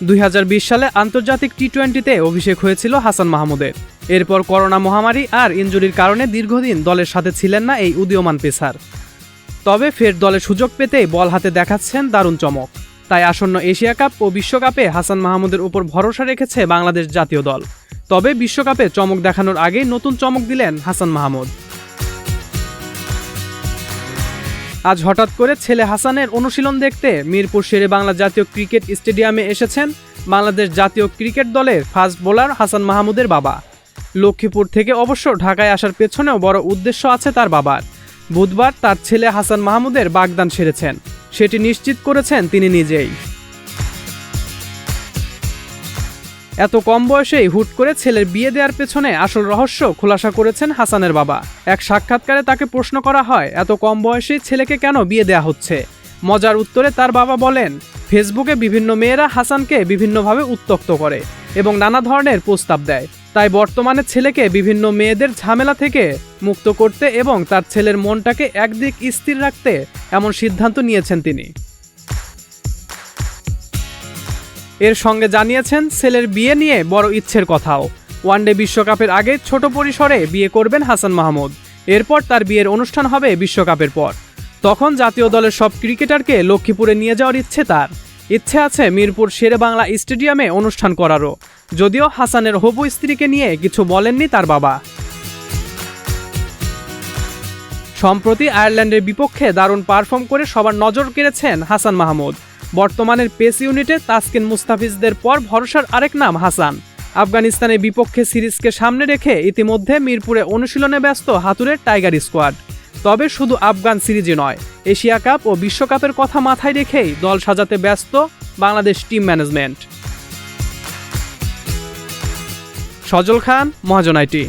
দুই হাজার বিশ সালে আন্তর্জাতিক টি টোয়েন্টিতে অভিষেক হয়েছিল হাসান মাহমুদের। এরপর করোনা মহামারী আর ইনজুরির কারণে দীর্ঘদিন দলের সাথে ছিলেন না এই উদীয়মান পেসার। তবে ফের দলে সুযোগ পেতেই বল হাতে দেখাচ্ছেন দারুণ চমক। তাই আসন্ন এশিয়া কাপ ও বিশ্বকাপে হাসান মাহমুদের উপর ভরসা রেখেছে বাংলাদেশ জাতীয় দল। তবে বিশ্বকাপে চমক দেখানোর আগেই নতুন চমক দিলেন হাসান মাহমুদ। আজ হঠাৎ করে ছেলে হাসানের অনুশীলন দেখতে মিরপুর শেরে বাংলা জাতীয় ক্রিকেট স্টেডিয়ামে এসেছেন বাংলাদেশ জাতীয় ক্রিকেট দলের ফাস্ট বোলার হাসান মাহমুদের বাবা। লক্ষ্মীপুর থেকে অবশ্য ঢাকায় আসার পেছনেও বড় উদ্দেশ্য আছে তার বাবার। বুধবার তার ছেলে হাসান মাহমুদের বাগদান সেরেছেন। সেটি নিশ্চিত করেছেন তিনি নিজেই। এত কম বয়সেই হুট করে ছেলের বিয়ে দেওয়ার পেছনে আসল রহস্য খোলাসা করেছেন হাসানের বাবা। এক সাক্ষাৎকারে তাকে প্রশ্ন করা হয়, এত কম বয়সেই ছেলেকে কেন বিয়ে দেওয়া হচ্ছে? মজার উত্তরে তার বাবা বলেন, ফেসবুকে বিভিন্ন মেয়েরা হাসানকে বিভিন্নভাবে উত্তক্ত করে এবং নানা ধরনের প্রস্তাব দেয়। তাই বর্তমানে ছেলেকে বিভিন্ন মেয়েদের ঝামেলা থেকে মুক্ত করতে এবং তার ছেলের মনটাকে একদিক স্থির রাখতে এমন সিদ্ধান্ত নিয়েছেন তিনি। এর সঙ্গে জানিয়েছেন, ছেলের বিয়ে নিয়ে বড় ইচ্ছের কথাও। ওয়ানডে বিশ্বকাপের আগে ছোট পরিসরে বিয়ে করবেন হাসান মাহমুদ। এরপর তার বিয়ের অনুষ্ঠান হবে বিশ্বকাপের পর। তখন জাতীয় দলের সব ক্রিকেটারকে লক্ষ্মীপুরে নিয়ে যাওয়ার ইচ্ছে তার। ইচ্ছে আছে মিরপুর শেরে বাংলা স্টেডিয়ামে অনুষ্ঠান করারও। যদিও হাসানের হবু স্ত্রীকে নিয়ে কিছু বলেননি তার বাবা। সম্প্রতি আয়ারল্যান্ডের বিপক্ষে দারুণ পারফর্ম করে সবার নজর কেড়েছেন হাসান মাহমুদ। বর্তমানের পেস ইউনিটে তাসকিন মুস্তাফিজদের পর ভরসার আরেক নাম হাসান। আফগানিস্তানের বিপক্ষে সিরিজকে সামনে রেখে ইতিমধ্যে মিরপুরে অনুশীলনে ব্যস্ত হাতুরের টাইগার স্কোয়াড। তবে শুধু আফগান সিরিজই নয়, এশিয়া কাপ ও বিশ্বকাপের কথা মাথায় রেখেই দল সাজাতে ব্যস্ত Bangladesh team management. Sajal Khan, Mahajan IT.